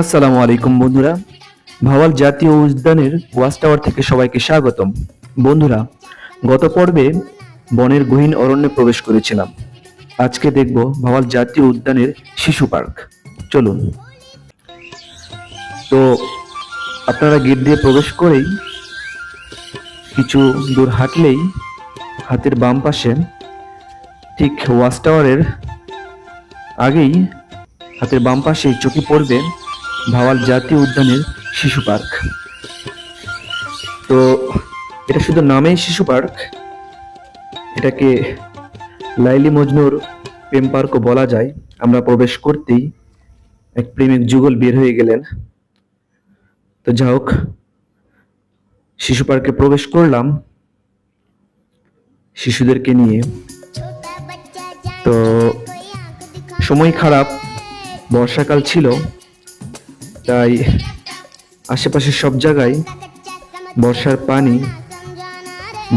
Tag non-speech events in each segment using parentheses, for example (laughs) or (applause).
আসসালামু আলাইকুম বন্ধুরা। ভাওয়াল জাতীয় উদ্যানের ওয়াচ টাওয়ার থেকে সবাইকে স্বাগতম। বন্ধুরা, গত পর্বে বনের গহীন অরণ্যে প্রবেশ করেছিলাম। আজকে দেখব ভাওয়াল জাতীয় উদ্যানের শিশু পার্ক। চলুন। তো আপনারা গেট দিয়ে প্রবেশ করেই কিছু দূর হাঁটলেই হাতের বাম পাশে ঠিক ওয়াচ টাওয়ারের আগেই হাতের বাম পাশে চোখে পড়বে ভাওয়াল জাতীয় উদ্যানের শিশু পার্ক। তো এটা শুধু নামেই শিশু পার্ক, এটাকে লাইলি মজনুর প্রেম পার্কও বলা যায়। আমরা প্রবেশ করতেই এক প্রেমিক যুগল বের হয়ে গেলেন। তো যা হোক, শিশু পার্কে প্রবেশ করলাম শিশুদেরকে নিয়ে। তো সময় খারাপ, বর্ষাকাল ছিল তাই আশেপাশের সব জায়গায় বর্ষার পানি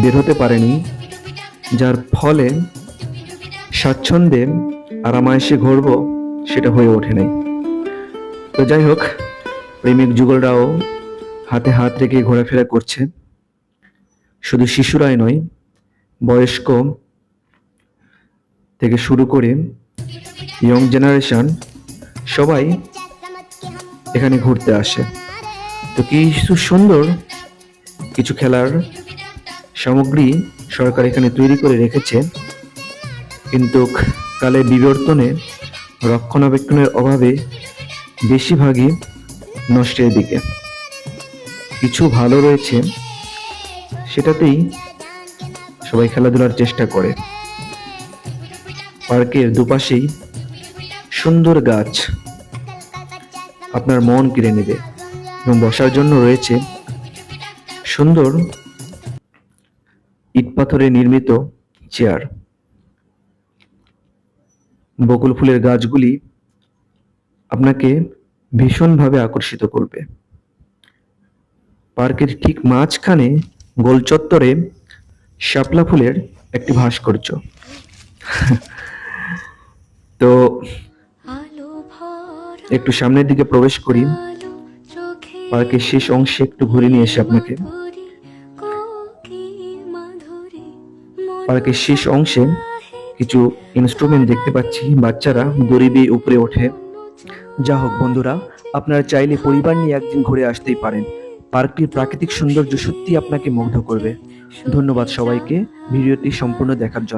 বের হতে পারেনি, যার ফলে স্বাচ্ছন্দ্যে আরামায়েশে ঘুরব সেটা হয়ে ওঠে নাই। তো যাই হোক, প্রেমিক যুগলরাও হাতে হাত রেখে ঘোরাফেরা করছে। শুধু শিশুরাই নয়, বয়স্ক থেকে শুরু করে ইয়ং জেনারেশন সবাই এখানে ঘুরতে আসে। তো কিছু সুন্দর কিছু খেলার সামগ্রী সরকার এখানে তৈরি করে রেখেছে। কিন্তু কালের বিবর্তনে রক্ষণাবেক্ষণের অভাবে বেশিরভাগই নষ্টের দিকে। কিছু ভালো রয়েছে, সেটাতেই সবাই খেলাধুলার চেষ্টা করে। পার্কের দুপাশেই সুন্দর গাছ আপনার মন কেড়ে নেবে এবং বসার জন্য রয়েছে সুন্দর ইট পাথরে নির্মিত চেয়ার। বকুল ফুলের গাছগুলি আপনাকে ভীষণভাবে আকর্ষিত করবে। পার্কের ঠিক মাঝখানে গোল চত্বরে শাপলা ফুলের একটি ভাস্কর্য। (laughs) তো একটু সামনের দিকে প্রবেশ করি। পার্কের শেষ অংশে একটু ঘুরে নিয়ে এসে আপনাকে। পার্কের শেষ অংশে কিছু ইনস্ট্রুমেন্ট দেখতে পাচ্ছি। বাচ্চারা দিয়ে উপরে ওঠে। যা হোক বন্ধুরা, আপনারা চাইলে পরিবার নিয়ে একদিন ঘুরে আসতেই পারেন। পার্কটির প্রাকৃতিক সৌন্দর্য সত্যি আপনাকে মুগ্ধ করবে। ধন্যবাদ সবাইকে ভিডিওটি সম্পূর্ণ দেখার জন্য।